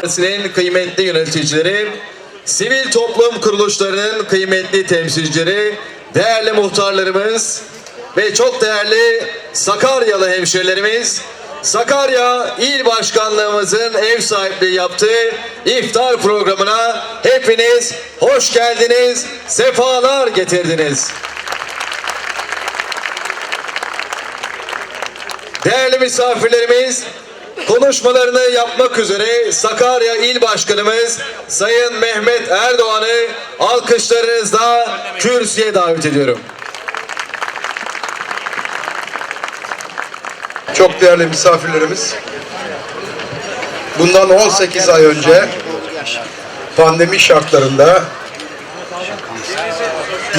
Partisi'nin kıymetli yöneticileri, sivil toplum kuruluşlarının kıymetli temsilcileri, değerli muhtarlarımız ve çok değerli Sakaryalı hemşehrilerimiz, Sakarya İl Başkanlığımızın ev sahipliği yaptığı iftar programına hepiniz hoş geldiniz, sefalar getirdiniz. Değerli misafirlerimiz, konuşmalarını yapmak üzere Sakarya İl Başkanımız Sayın Mehmet Erdoğan'ı alkışlarınızla kürsüye davet ediyorum. Çok değerli misafirlerimiz, bundan 18 ay önce pandemi şartlarında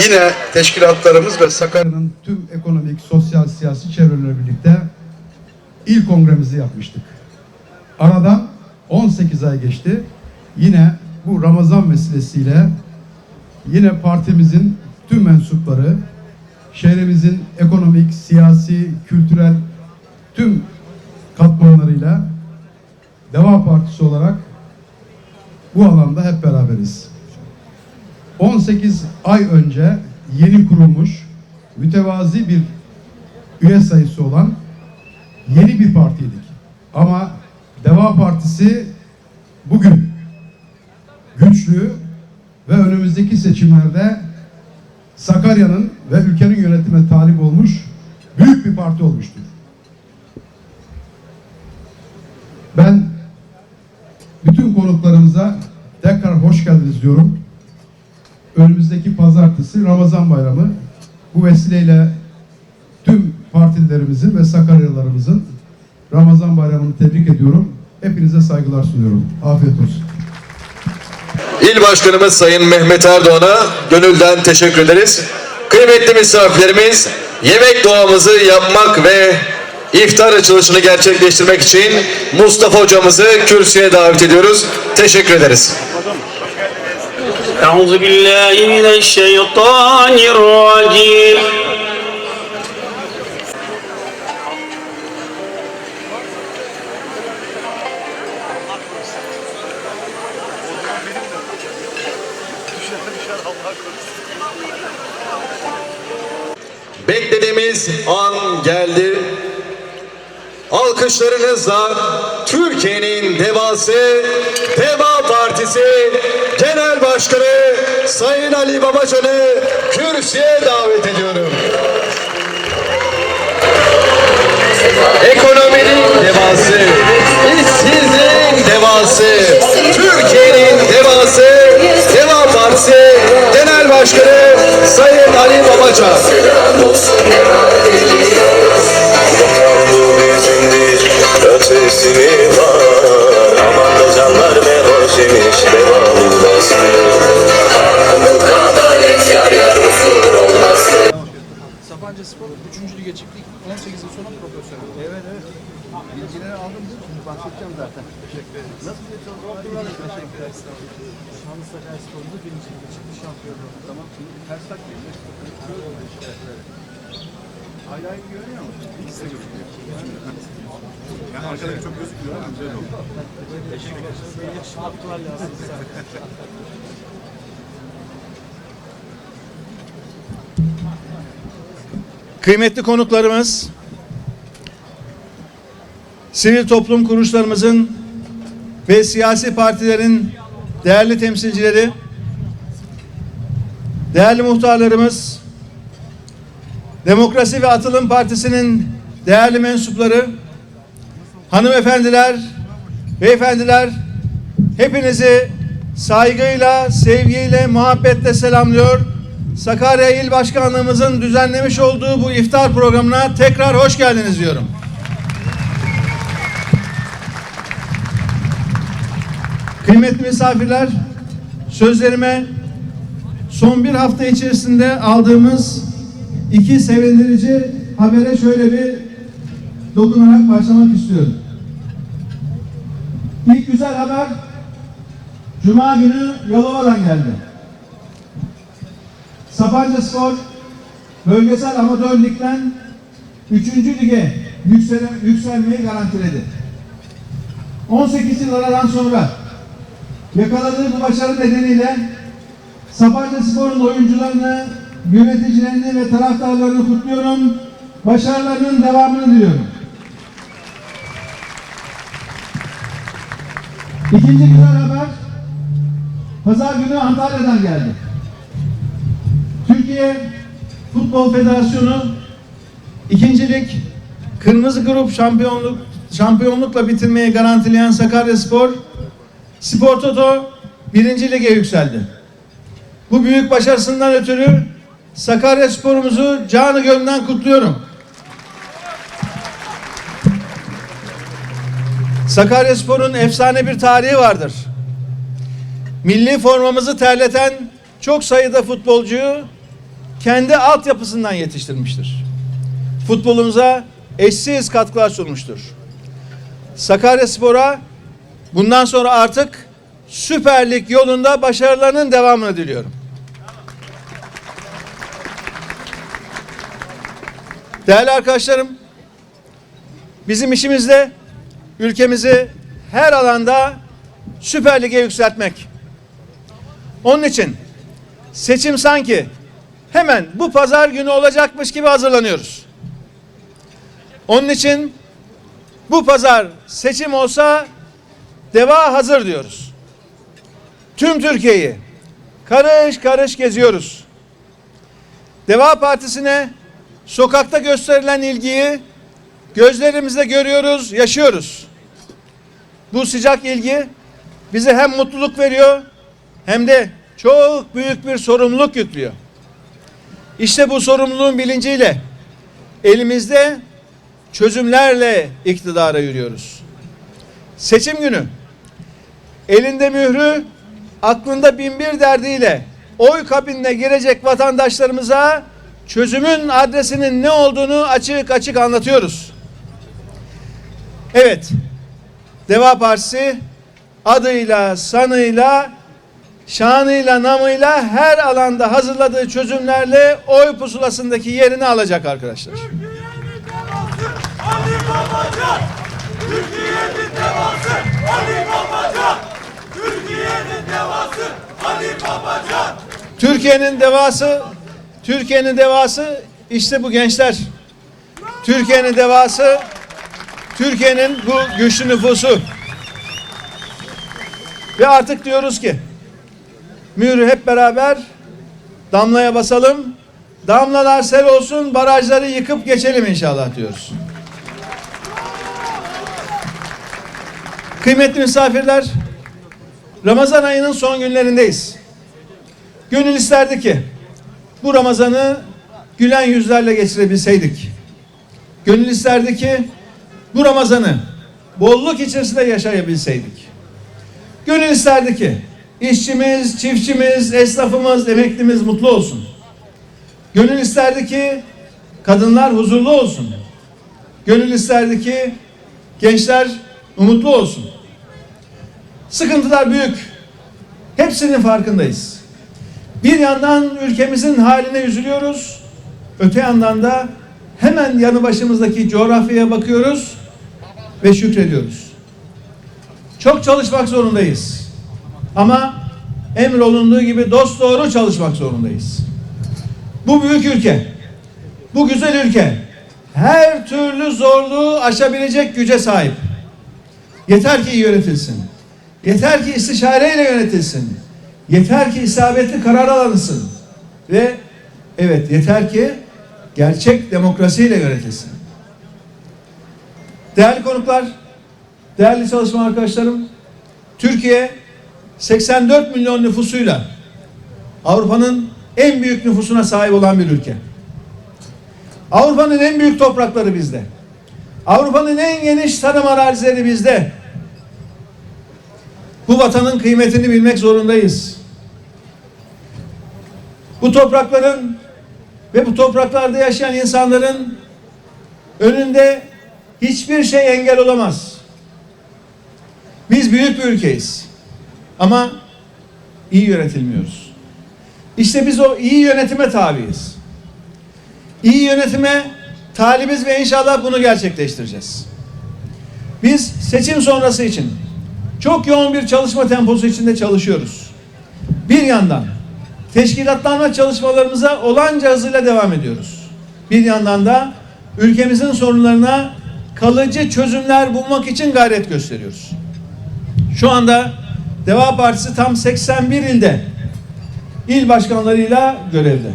yine teşkilatlarımız ve Sakarya'nın tüm ekonomik, sosyal, siyasi çevrelerle birlikte il kongremizi yapmıştık. Aradan 18 ay geçti. Yine bu Ramazan vesilesiyle yine partimizin tüm mensupları şehrimizin ekonomik, siyasi, kültürel tüm katmanlarıyla Deva Partisi olarak bu alanda hep beraberiz. 18 ay önce yeni kurulmuş mütevazi bir üye sayısı olan yeni bir partiydik. Ama Deva Partisi bugün güçlü ve önümüzdeki seçimlerde Sakarya'nın ve ülkenin yönetimine talip olmuş büyük bir parti olmuştur. Ben bütün konuklarımıza tekrar hoş geldiniz diyorum. Önümüzdeki pazartesi Ramazan bayramı. Bu vesileyle partililerimizin ve Sakaryalarımızın Ramazan bayramını tebrik ediyorum. Hepinize saygılar sunuyorum. Afiyet olsun. İl Başkanımız Sayın Mehmet Erdoğan'a gönülden teşekkür ederiz. Kıymetli misafirlerimiz yemek doğamızı yapmak ve iftar açılışını gerçekleştirmek için Mustafa hocamızı kürsüye davet ediyoruz. Teşekkür ederiz. Euzu. An geldi. Alkışlarınızla Türkiye'nin devası Deva Partisi Genel Başkanı Sayın Ali Babacan'ı kürsüye davet ediyorum. Ekonominin devası, işsizliğin devası, Türkiye'nin devası Deva Partisi Genel Başkanı Sayın Ali Babacan. Bu Bilgileri aldım? Şimdi bahsedeceğim zaten. Teşekkür ederim. Nasıl bir çalışmalar? Anda Sakarya Spor'da birinci lige çıktı şampiyon oldu. Tamam. Şimdi ters takmayın. Hala iyi görünüyor mu? İkisi de gözüküyor. Yani arkadaki çok gözükmüyor ama güzel oldu. Teşekkür ederim. Böyle yakışıklılar lazım. Kıymetli konuklarımız, sivil toplum kuruluşlarımızın ve siyasi partilerin değerli temsilcileri, değerli muhtarlarımız, Demokrasi ve Atılım Partisi'nin değerli mensupları, hanımefendiler, beyefendiler, hepinizi saygıyla, sevgiyle, muhabbetle selamlıyor. Sakarya İl Başkanlığımızın düzenlemiş olduğu bu iftar programına tekrar hoş geldiniz diyorum. Kıymetli misafirler, sözlerime son bir hafta içerisinde aldığımız iki sevindirici habere şöyle bir dokunarak başlamak istiyorum. İlk güzel haber Cuma günü Yalova'dan geldi. Sapanca Spor bölgesel amatör ligden 3. lige yüksele, yükselmeyi garantiledi. 18 yıl sonra yakaladığı bu başarı nedeniyle Sapanca Spor'un oyuncularını, yöneticilerini ve taraftarlarını kutluyorum. Başarılarının devamını diliyorum. İkinci güzel haber Pazar günü Antalya'dan geldi. Türkiye Futbol Federasyonu ikincilik Kırmızı Grup şampiyonluk şampiyonlukla bitirmeyi garantileyen Sakaryaspor Spor Toto birinci lige yükseldi. Bu büyük başarısından ötürü Sakarya sporumuzu canı gönülden kutluyorum. Sakarya sporun efsane bir tarihi vardır. Milli formamızı terleten çok sayıda futbolcuyu kendi altyapısından yetiştirmiştir. Futbolumuza eşsiz katkılar sunmuştur. Sakarya Spor'a bundan sonra artık Süper Lig yolunda başarılarının devamını diliyorum. Değerli arkadaşlarım, bizim işimizde ülkemizi her alanda Süper Lig'e yükseltmek. Onun için seçim sanki hemen bu pazar günü olacakmış gibi hazırlanıyoruz. Onun için bu pazar seçim olsa deva hazır diyoruz. Tüm Türkiye'yi karış karış geziyoruz. Deva Partisi'ne sokakta gösterilen ilgiyi gözlerimizle görüyoruz, yaşıyoruz. Bu sıcak ilgi bize hem mutluluk veriyor hem de çok büyük bir sorumluluk yüklüyor. İşte bu sorumluluğun bilinciyle elimizde çözümlerle iktidara yürüyoruz. Seçim günü elinde mührü, aklında bin bir derdiyle oy kabinine girecek vatandaşlarımıza çözümün adresinin ne olduğunu açık açık anlatıyoruz. Evet, Deva Partisi adıyla, sanıyla, şanıyla, namıyla her alanda hazırladığı çözümlerle oy pusulasındaki yerini alacak arkadaşlar. Ali Babacan! Türkiye'nin devası Ali Babacan! Türkiye'nin devası Ali Babacan! Türkiye'nin devası, Türkiye'nin devası işte bu gençler. Türkiye'nin devası, Türkiye'nin bu güçlü nüfusu. Ve artık diyoruz ki, mührü hep beraber damlaya basalım. Damlalar sel olsun, barajları yıkıp geçelim inşallah diyoruz. Kıymetli misafirler, Ramazan ayının son günlerindeyiz. Gönül isterdi ki bu Ramazan'ı gülen yüzlerle geçirebilseydik. Gönül isterdi ki bu Ramazan'ı bolluk içerisinde yaşayabilseydik. Gönül isterdi ki işçimiz, çiftçimiz, esnafımız, emeklimiz mutlu olsun. Gönül isterdi ki kadınlar huzurlu olsun. Gönül isterdi ki gençler umutlu olsun. Sıkıntılar büyük. Hepsinin farkındayız. Bir yandan ülkemizin haline üzülüyoruz. Öte yandan da hemen yanı başımızdaki coğrafyaya bakıyoruz ve şükrediyoruz. Çok çalışmak zorundayız. Ama emrolunduğu gibi dost doğru çalışmak zorundayız. Bu büyük ülke, bu güzel ülke her türlü zorluğu aşabilecek güce sahip. Yeter ki iyi yönetilsin. Yeter ki istişareyle yönetilsin. Yeter ki isabetli karar alınsın. Ve evet yeter ki gerçek demokrasiyle yönetilsin. Değerli konuklar, değerli çalışma arkadaşlarım, Türkiye 84 milyon nüfusuyla Avrupa'nın en büyük nüfusuna sahip olan bir ülke. Avrupa'nın en büyük toprakları bizde. Avrupa'nın en geniş tarım arazileri bizde. Bu vatanın kıymetini bilmek zorundayız. Bu toprakların ve bu topraklarda yaşayan insanların önünde hiçbir şey engel olamaz. Biz büyük bir ülkeyiz. Ama iyi yönetilmiyoruz. İşte biz o iyi yönetime tabiiz. İyi yönetime talibiz ve inşallah bunu gerçekleştireceğiz. Biz seçim sonrası için çok yoğun bir çalışma temposu içinde çalışıyoruz. Bir yandan teşkilatlanma çalışmalarımıza olanca hızıyla devam ediyoruz. Bir yandan da ülkemizin sorunlarına kalıcı çözümler bulmak için gayret gösteriyoruz. Şu anda Deva Partisi tam 81 ilde il başkanlarıyla görevde.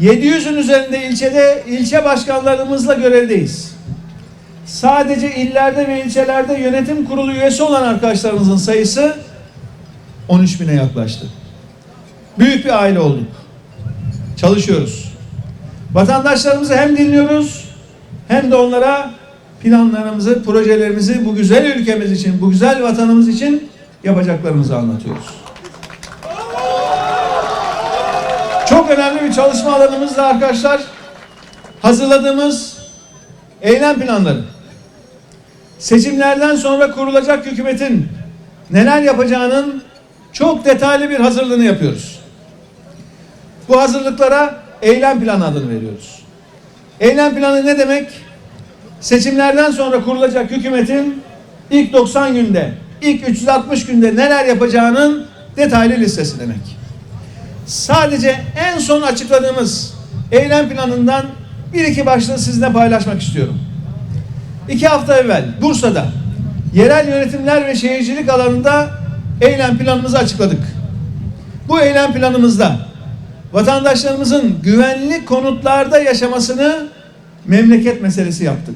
700'ün üzerinde ilçede ilçe başkanlarımızla görevdeyiz. Sadece illerde ve ilçelerde yönetim kurulu üyesi olan arkadaşlarımızın sayısı 13 bine yaklaştı. Büyük bir aile olduk. Çalışıyoruz. Vatandaşlarımızı hem dinliyoruz hem de onlara planlarımızı, projelerimizi bu güzel ülkemiz için, bu güzel vatanımız için yapacaklarımızı anlatıyoruz. Çok önemli bir çalışma alanımız da arkadaşlar hazırladığımız eylem planları. Seçimlerden sonra kurulacak hükümetin neler yapacağının çok detaylı bir hazırlığını yapıyoruz. Bu hazırlıklara eylem planı adını veriyoruz. Eylem planı ne demek? Seçimlerden sonra kurulacak hükümetin ilk 90 günde, ilk 360 günde neler yapacağının detaylı listesi demek. Sadece en son açıkladığımız eylem planından bir iki başlığı sizinle paylaşmak istiyorum. İki hafta evvel Bursa'da yerel yönetimler ve şehircilik alanında eylem planımızı açıkladık. Bu eylem planımızda vatandaşlarımızın güvenli konutlarda yaşamasını memleket meselesi yaptık.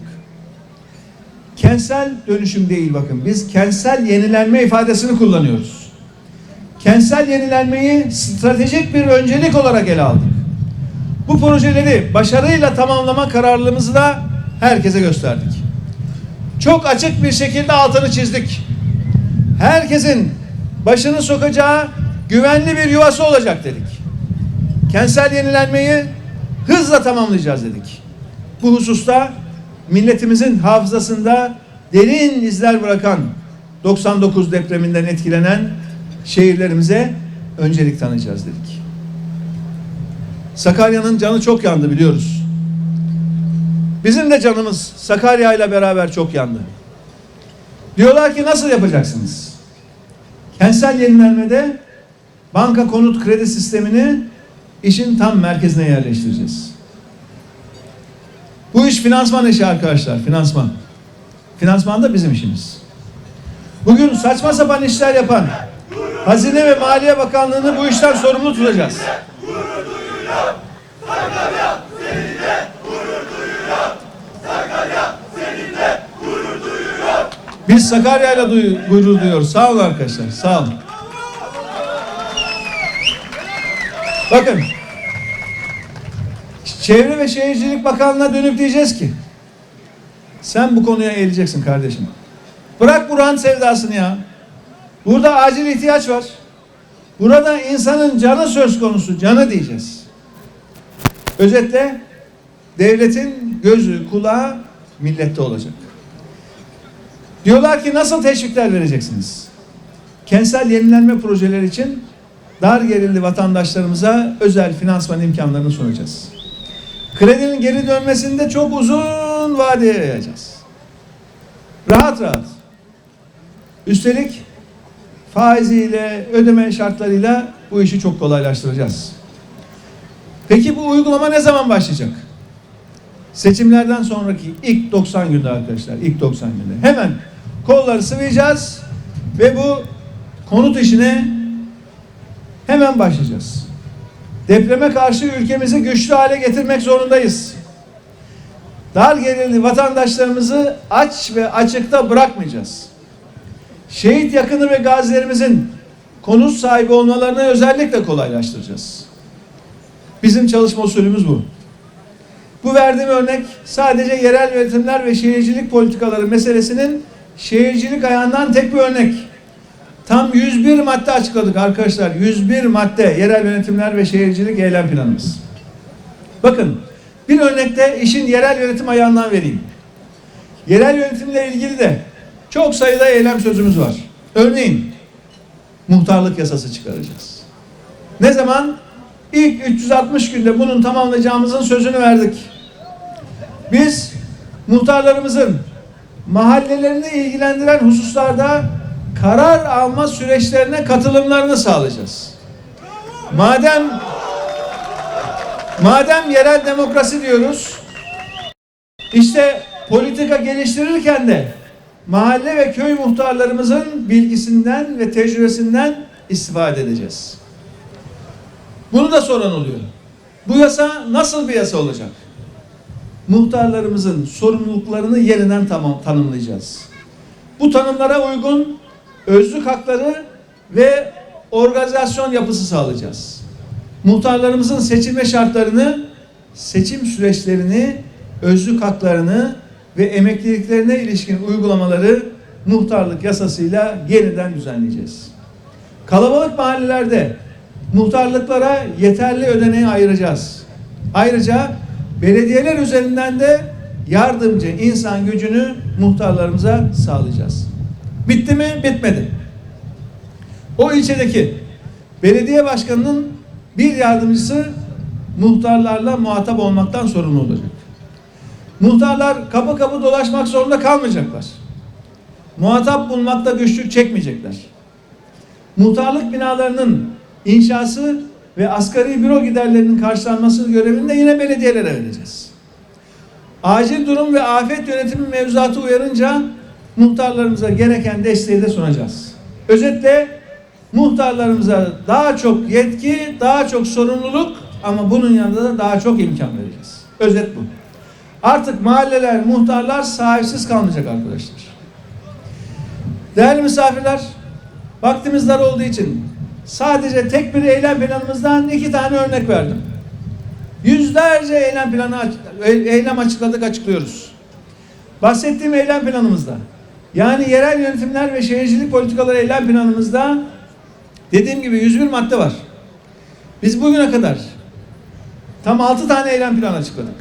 Kentsel dönüşüm değil bakın. Biz kentsel yenilenme ifadesini kullanıyoruz. Kentsel yenilenmeyi stratejik bir öncelik olarak ele aldık. Bu projeleri başarıyla tamamlama kararlılığımızı da herkese gösterdik. Çok açık bir şekilde altını çizdik. Herkesin başını sokacağı güvenli bir yuvası olacak dedik. Kentsel yenilenmeyi hızla tamamlayacağız dedik. Bu hususta milletimizin hafızasında derin izler bırakan 99 depreminden etkilenen şehirlerimize öncelik tanıyacağız dedik. Sakarya'nın canı çok yandı biliyoruz. Bizim de canımız Sakarya ile beraber çok yandı. Diyorlar ki nasıl yapacaksınız? Kentsel yenilenmede banka konut kredi sistemini işin tam merkezine yerleştireceğiz. Bu iş finansman işi arkadaşlar, finansman. Finansman da bizim işimiz. Bugün saçma sapan işler yapan Hazine ve Maliye Bakanlığı'nı bu işten sorumlu tutacağız. Biz Sakarya'yla gurur duyuyoruz. Sağ olun arkadaşlar. Sağ olun. Bakın. Çevre ve Şehircilik Bakanlığı'na dönüp diyeceğiz ki sen bu konuya eğileceksin kardeşim. Bırak bu rant sevdasını ya. Burada acil ihtiyaç var. Burada insanın canı söz konusu. Canı diyeceğiz. Özetle devletin gözü, kulağı millette olacak. Diyorlar ki nasıl teşvikler vereceksiniz? Kentsel yenilenme projeleri için dar gelirli vatandaşlarımıza özel finansman imkanlarını sunacağız. Kredinin geri dönmesini de çok uzun vadeye yayacağız. Rahat rahat. Üstelik faiziyle, ödeme şartlarıyla bu işi çok kolaylaştıracağız. Peki bu uygulama ne zaman başlayacak? Seçimlerden sonraki ilk 90 günde arkadaşlar, ilk 90 günde. Hemen kolları sıvayacağız ve bu konut işine hemen başlayacağız. Depreme karşı ülkemizi güçlü hale getirmek zorundayız. Dar gelirli vatandaşlarımızı aç ve açıkta bırakmayacağız. Şehit yakını ve gazilerimizin konut sahibi olmalarını özellikle kolaylaştıracağız. Bizim çalışma usulümüz bu. Bu verdiğim örnek sadece yerel yönetimler ve şehircilik politikaları meselesinin şehircilik ayağından tek bir örnek. Tam 101 madde açıkladık arkadaşlar. 101 madde yerel yönetimler ve şehircilik eylem planımız. Bakın bir örnekte işin yerel yönetim ayağından vereyim. Yerel yönetimle ilgili de çok sayıda eylem sözümüz var. Örneğin muhtarlık yasası çıkaracağız. Ne zaman? İlk 360 günde bunun tamamlayacağımızın sözünü verdik. Biz muhtarlarımızın mahallelerini ilgilendiren hususlarda karar alma süreçlerine katılımlarını sağlayacağız. Madem madem yerel demokrasi diyoruz, işte politika geliştirirken de mahalle ve köy muhtarlarımızın bilgisinden ve tecrübesinden istifade edeceğiz. Bunu da soran oluyor. Bu yasa nasıl bir yasa olacak? Muhtarlarımızın sorumluluklarını yeniden tamam tanımlayacağız. Bu tanımlara uygun özlük hakları ve organizasyon yapısı sağlayacağız. Muhtarlarımızın seçilme şartlarını, seçim süreçlerini, özlük haklarını ve emekliliklerine ilişkin uygulamaları muhtarlık yasasıyla yeniden düzenleyeceğiz. Kalabalık mahallelerde muhtarlıklara yeterli ödeneği ayıracağız. Ayrıca belediyeler üzerinden de yardımcı insan gücünü muhtarlarımıza sağlayacağız. Bitti mi? Bitmedi. O ilçedeki belediye başkanının bir yardımcısı muhtarlarla muhatap olmaktan sorumlu olacak. Muhtarlar kapı kapı dolaşmak zorunda kalmayacaklar. Muhatap bulmakta güçlük çekmeyecekler. Muhtarlık binalarının inşası ve asgari büro giderlerinin karşılanması görevini de yine belediyelere vereceğiz. Acil durum ve afet yönetimi mevzuatı uyarınca muhtarlarımıza gereken desteği de sunacağız. Özetle muhtarlarımıza daha çok yetki, daha çok sorumluluk ama bunun yanında da daha çok imkan vereceğiz. Özet bu. Artık mahalleler, muhtarlar sahipsiz kalmayacak arkadaşlar. Değerli misafirler, vaktimiz dar olduğu için sadece tek bir eylem planımızdan iki tane örnek verdim. Yüzlerce eylem planı eylem açıkladık açıklıyoruz. Bahsettiğim eylem planımızda yani yerel yönetimler ve şehircilik politikaları eylem planımızda dediğim gibi 101 madde var. Biz bugüne kadar tam 6 tane eylem planı açıkladık.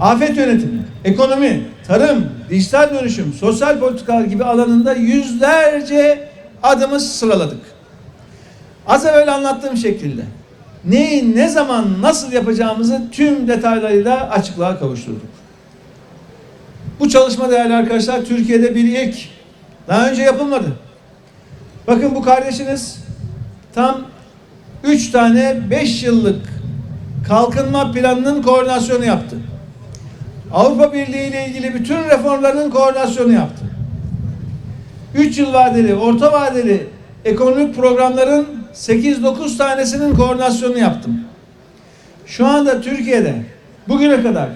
Afet yönetimi, ekonomi, tarım, dijital dönüşüm, sosyal politikalar gibi alanında yüzlerce adımı sıraladık. Az evvel anlattığım şekilde neyi ne zaman nasıl yapacağımızı tüm detaylarıyla açıklığa kavuşturduk. Bu çalışma değerli arkadaşlar Türkiye'de bir ilk. Daha önce yapılmadı. Bakın bu kardeşiniz tam üç tane beş yıllık kalkınma planının koordinasyonu yaptı. Avrupa Birliği ile ilgili bütün reformların koordinasyonu yaptı. Üç yıl vadeli, orta vadeli ekonomik programların 8-9 tanesinin koordinasyonu yaptım. Şu anda Türkiye'de bugüne kadar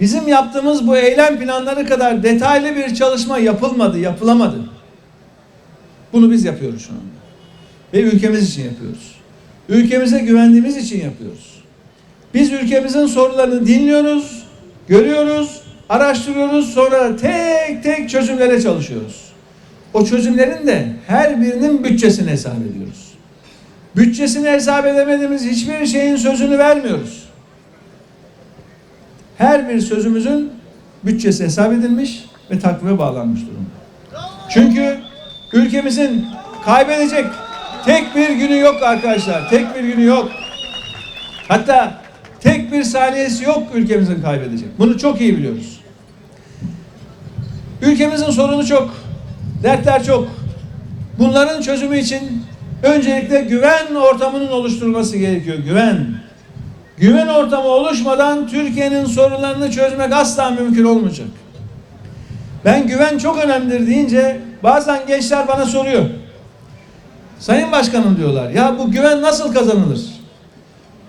bizim yaptığımız bu eylem planları kadar detaylı bir çalışma yapılmadı, yapılamadı. Bunu biz yapıyoruz şu anda. Ve ülkemiz için yapıyoruz. Ülkemize güvendiğimiz için yapıyoruz. Biz ülkemizin sorularını dinliyoruz, görüyoruz, araştırıyoruz, sonra tek tek çözümlere çalışıyoruz. O çözümlerin de her birinin bütçesini hesap ediyoruz. Bütçesini hesap edemediğimiz hiçbir şeyin sözünü vermiyoruz. Her bir sözümüzün bütçesi hesap edilmiş ve takvime bağlanmış durumda. Çünkü ülkemizin kaybedecek tek bir günü yok arkadaşlar. Tek bir günü yok. Hatta tek bir saniyesi yok ülkemizin kaybedecek. Bunu çok iyi biliyoruz. Ülkemizin sorunu çok. Dertler çok. Bunların çözümü için öncelikle güven ortamının oluşturulması gerekiyor. Güven. Güven ortamı oluşmadan Türkiye'nin sorunlarını çözmek asla mümkün olmayacak. Ben güven çok önemlidir deyince bazen gençler bana soruyor. Sayın Başkanım diyorlar ya bu güven nasıl kazanılır?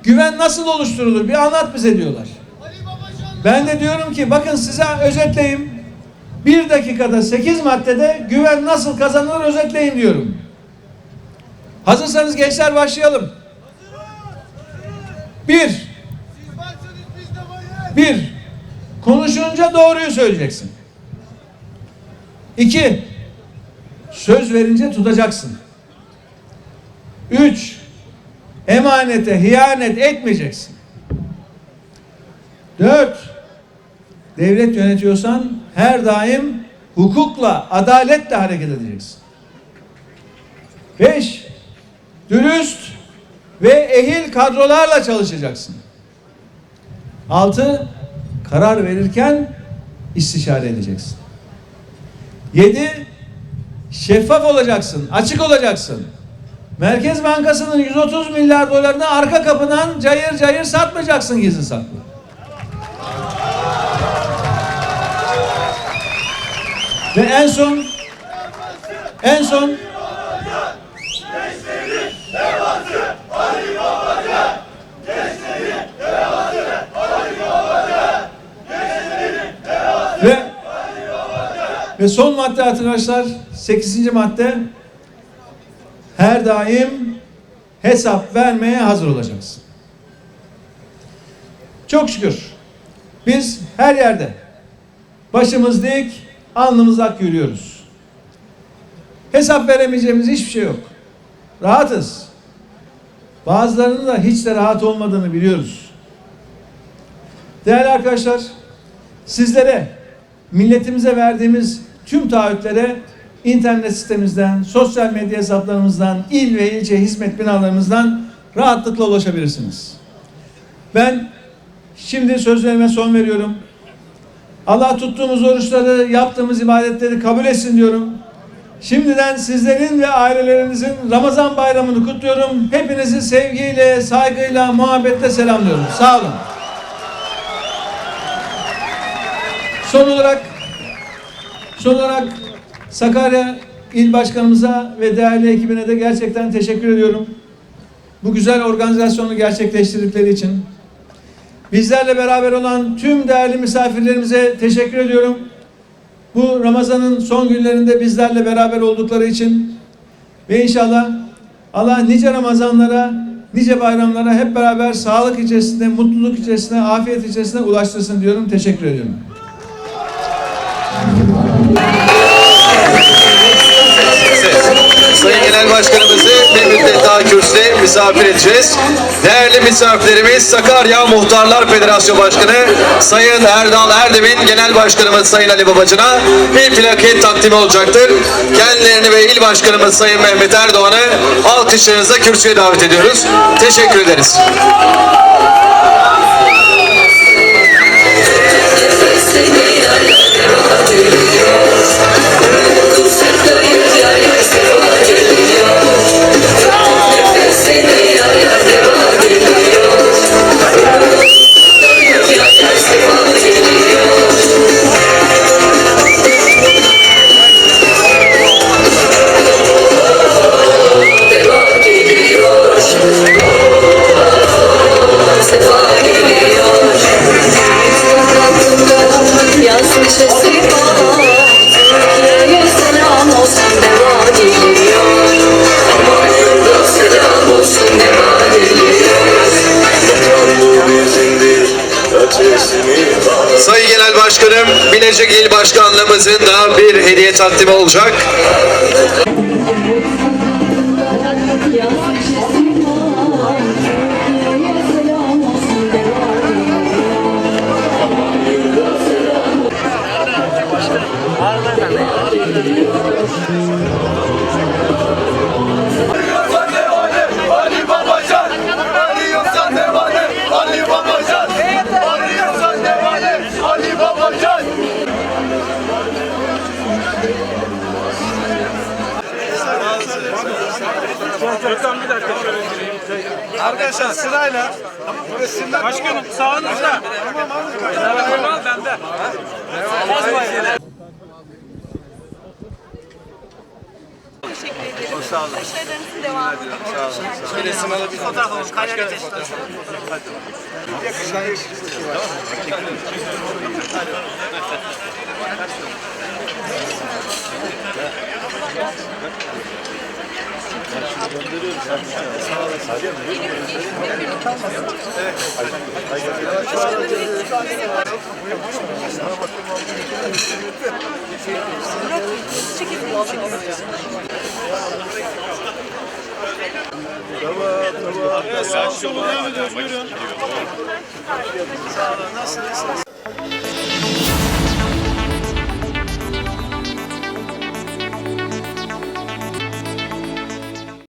Güven nasıl oluşturulur? Bir anlat bize diyorlar. Ben de diyorum ki bakın size özetleyeyim. Bir dakikada sekiz maddede güven nasıl kazanılır özetleyin diyorum. Hazırsanız gençler başlayalım. Bir. Bir. Konuşunca doğruyu söyleyeceksin. İki. Söz verince tutacaksın. Üç. Emanete hiyanet etmeyeceksin. Dört. Devlet yönetiyorsan her daim hukukla, adaletle hareket edeceksin. Beş. Dürüst ve ehil kadrolarla çalışacaksın. Altı. Karar verirken istişare edeceksin. Yedi. Şeffaf olacaksın, açık olacaksın. Merkez Bankası'nın 130 milyar dolarını arka kapıdan cayır cayır satmayacaksın gizli saklı. Ve en son en son ve son madde arkadaşlar 8. madde her daim hesap vermeye hazır olacaksın. Çok şükür biz her yerde başımız dik, alnımız ak yürüyoruz. Hesap veremeyeceğimiz hiçbir şey yok. Rahatız. Bazılarının da hiç de rahat olmadığını biliyoruz. Değerli arkadaşlar, sizlere, milletimize verdiğimiz tüm taahhütlere internet sitemizden, sosyal medya hesaplarımızdan, il ve ilçe hizmet binalarımızdan rahatlıkla ulaşabilirsiniz. Ben şimdi sözlerime son veriyorum. Allah tuttuğumuz oruçları, yaptığımız ibadetleri kabul etsin diyorum. Şimdiden sizlerin ve ailelerinizin Ramazan bayramını kutluyorum. Hepinizi sevgiyle, saygıyla, muhabbetle selamlıyorum. Sağ olun. Son olarak son olarak Sakarya İl Başkanımıza ve değerli ekibine de gerçekten teşekkür ediyorum. Bu güzel organizasyonu gerçekleştirdikleri için. Bizlerle beraber olan tüm değerli misafirlerimize teşekkür ediyorum. Bu Ramazan'ın son günlerinde bizlerle beraber oldukları için ve inşallah Allah nice Ramazanlara, nice bayramlara hep beraber sağlık içerisinde, mutluluk içerisinde, afiyet içerisinde ulaştırsın diyorum. Teşekkür ediyorum. Sayın Genel Başkanımızı bir müddet daha kürsüde misafir edeceğiz. Değerli misafirlerimiz Sakarya Muhtarlar Federasyonu Başkanı Sayın Erdal Erdem'in Genel Başkanımız Sayın Ali Babacan'a bir plaket takdimi olacaktır. Kendilerini ve İl Başkanımız Sayın Mehmet Erdoğan'ı alkışlarınızla kürsüye davet ediyoruz. Teşekkür ederiz. Sayın Genel Başkanım Bilecik İl Başkanlığımızın da bir hediye takdimi olacak. Arkadaşlar sırayla Başkanım sağınızda. Tamam bende. sağ olun. Başarılarınızın devamı. Sağ olun. Şöyle alalım bir fotoğraf alalım. Başkanım fotoğraf. Evet, sağ olun. Devam ediyoruz. Buyurun. Sağ olun. Nasılsınız?